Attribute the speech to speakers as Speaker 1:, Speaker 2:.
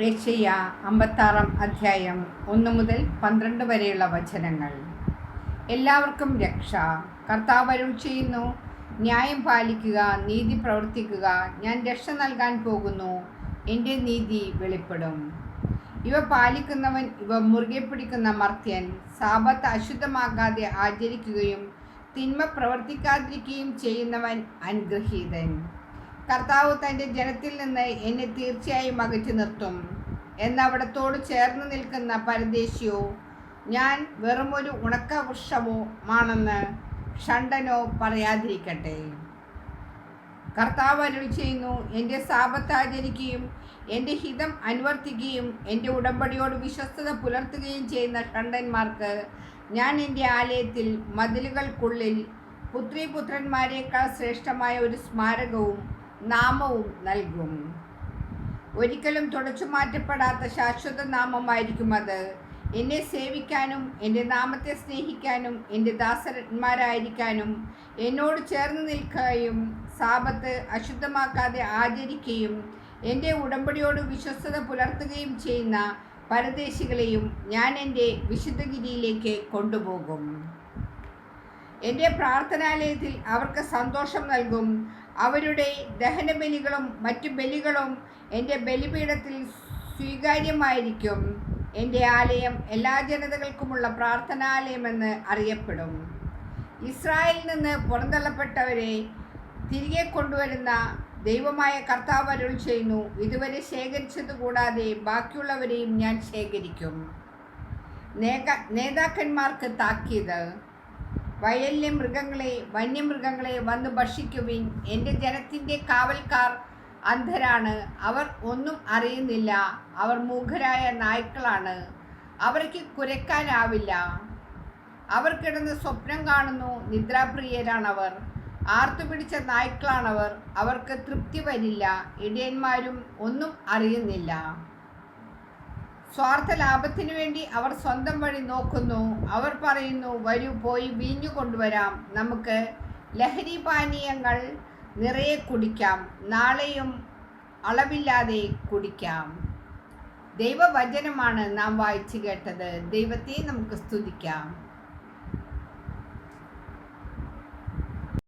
Speaker 1: Asia അമ്പത്താറാം അധ്യായം ഒന്ന് മുതൽ പന്ത്രണ്ട് വരെയുള്ള വചനങ്ങൾ. എല്ലാവർക്കും രക്ഷ. കർത്താവ് അരുൾ ചെയ്യുന്നു. ന്യായം പാലിക്കുക നീതി പ്രവർത്തിക്കുക. ഞാൻ രക്ഷ നൽകാൻ പോകുന്നു. എന്റെ നീതി വെളിപ്പെടും. ഇവ പാലിക്കുന്നവൻ ഇവ മുറുകെ പിടിക്കുന്ന മർത്യൻ. സാപത്ത് അശുദ്ധമാകാതെ ആചരിക്കുകയും തിന്മ പ്രവർത്തിക്കാതിരിക്കുകയും ചെയ്യുന്നവൻ അനുഗ്രഹീതൻ. കർത്താവ് തന്റെ ജനത്തിൽ നിന്ന് എന്നെ തീർച്ചയായും അകറ്റി നിർത്തും. എന്നവിടത്തോട് ചേർന്ന് നിൽക്കുന്ന പരദേശിയോ ഞാൻ വെറുമൊരു ഉണക്ക വൃക്ഷമോ ആണെന്ന് ഷണ്ടനോ പറയാതിരിക്കട്ടെ. കർത്താവ് അരുൾ ചെയ്യുന്നു എന്റെ സാപത്ത് ആചരിക്കുകയും എന്റെ ഹിതം അനുവർത്തിക്കുകയും എന്റെ ഉടമ്പടിയോട് വിശ്വസ്തത പുലർത്തുകയും ചെയ്യുന്ന ഷണ്ടന്മാർക്ക് ഞാൻ എന്റെ ആലയത്തിൽ മതിലുകൾക്കുള്ളിൽ പുത്രീപുത്രന്മാരെക്കാൾ ശ്രേഷ്ഠമായ ഒരു സ്മാരകവും നാമവും നൽകും. ഒരിക്കലും തുടച്ചു മാറ്റപ്പെടാത്ത ശാശ്വത നാമമായിരിക്കും അത്. എന്നെ സേവിക്കാനും എന്റെ നാമത്തെ സ്നേഹിക്കാനും എന്റെ ദാസന്മാരായിരിക്കാനും എന്നോട് ചേർന്ന് നിൽക്കുകയും സാപത്ത് അശുദ്ധമാക്കാതെ ആചരിക്കുകയും എന്റെ ഉടമ്പടിയോട് വിശ്വസ്തത പുലർത്തുകയും ചെയ്യുന്ന പരദേശികളെയും ഞാൻ എന്റെ വിശുദ്ധഗിരിയിലേക്ക് കൊണ്ടുപോകും. എന്റെ പ്രാർത്ഥനാലയത്തിൽ അവർക്ക് സന്തോഷം നൽകും. അവരുടെ ദഹനബലികളും മറ്റു ബലികളും എന്റെ ബലിപീഠത്തിൽ സ്വീകാര്യമായിരിക്കും. എന്റെ ആലയം എല്ലാ ജനതകൾക്കുമുള്ള പ്രാർത്ഥനാലയമെന്ന് അറിയപ്പെടും. ഇസ്രായേലിൽ നിന്ന് പുറന്തള്ളപ്പെട്ടവരെ തിരികെ കൊണ്ടുവരുന്ന ദൈവമായ കർത്താവ് അരുൾ ചെയ്യുന്നു. ഇതുവരെ ശേഖരിച്ചത് കൂടാതെ ബാക്കിയുള്ളവരെയും ഞാൻ ശേഖരിക്കും. നേതാക്കന്മാർക്ക് താക്കീത്. വയലിലെ മൃഗങ്ങളെ വന്യമൃഗങ്ങളെ വന്ന് ഭക്ഷിക്കുവിൻ. എന്റെ ജനത്തിന്റെ കാവൽക്കാർ അന്ധരാണ്. അവർ ഒന്നും അറിയുന്നില്ല. അവർ മൂഖരായ നായ്ക്കളാണ്. അവർക്ക് കുരക്കാനാവില്ല. അവർ കിടന്ന് സ്വപ്നം കാണുന്നു. നിദ്രാപ്രിയരാണവർ. ആർത്തുപിടിച്ച നായ്ക്കളാണവർ. അവർക്ക് തൃപ്തി വരില്ല. ഇടയന്മാരും ഒന്നും അറിയുന്നില്ല. സ്വാർത്ഥ ലാഭത്തിനു വേണ്ടി അവർ സ്വന്തം വഴി നോക്കുന്നു. അവർ പറയുന്നു വരൂ പോയി വീഞ്ഞു കൊണ്ടുവരാം. നമുക്ക് ലഹരി പാനീയങ്ങൾ നിറയെ കുടിക്കാം. നാളെയും അളവില്ലാതെ കുടിക്കാം. ദൈവവചനമാണ് നാം വായിച്ചു കേട്ടത്. ദൈവത്തെ നമുക്ക് സ്തുതിക്കാം.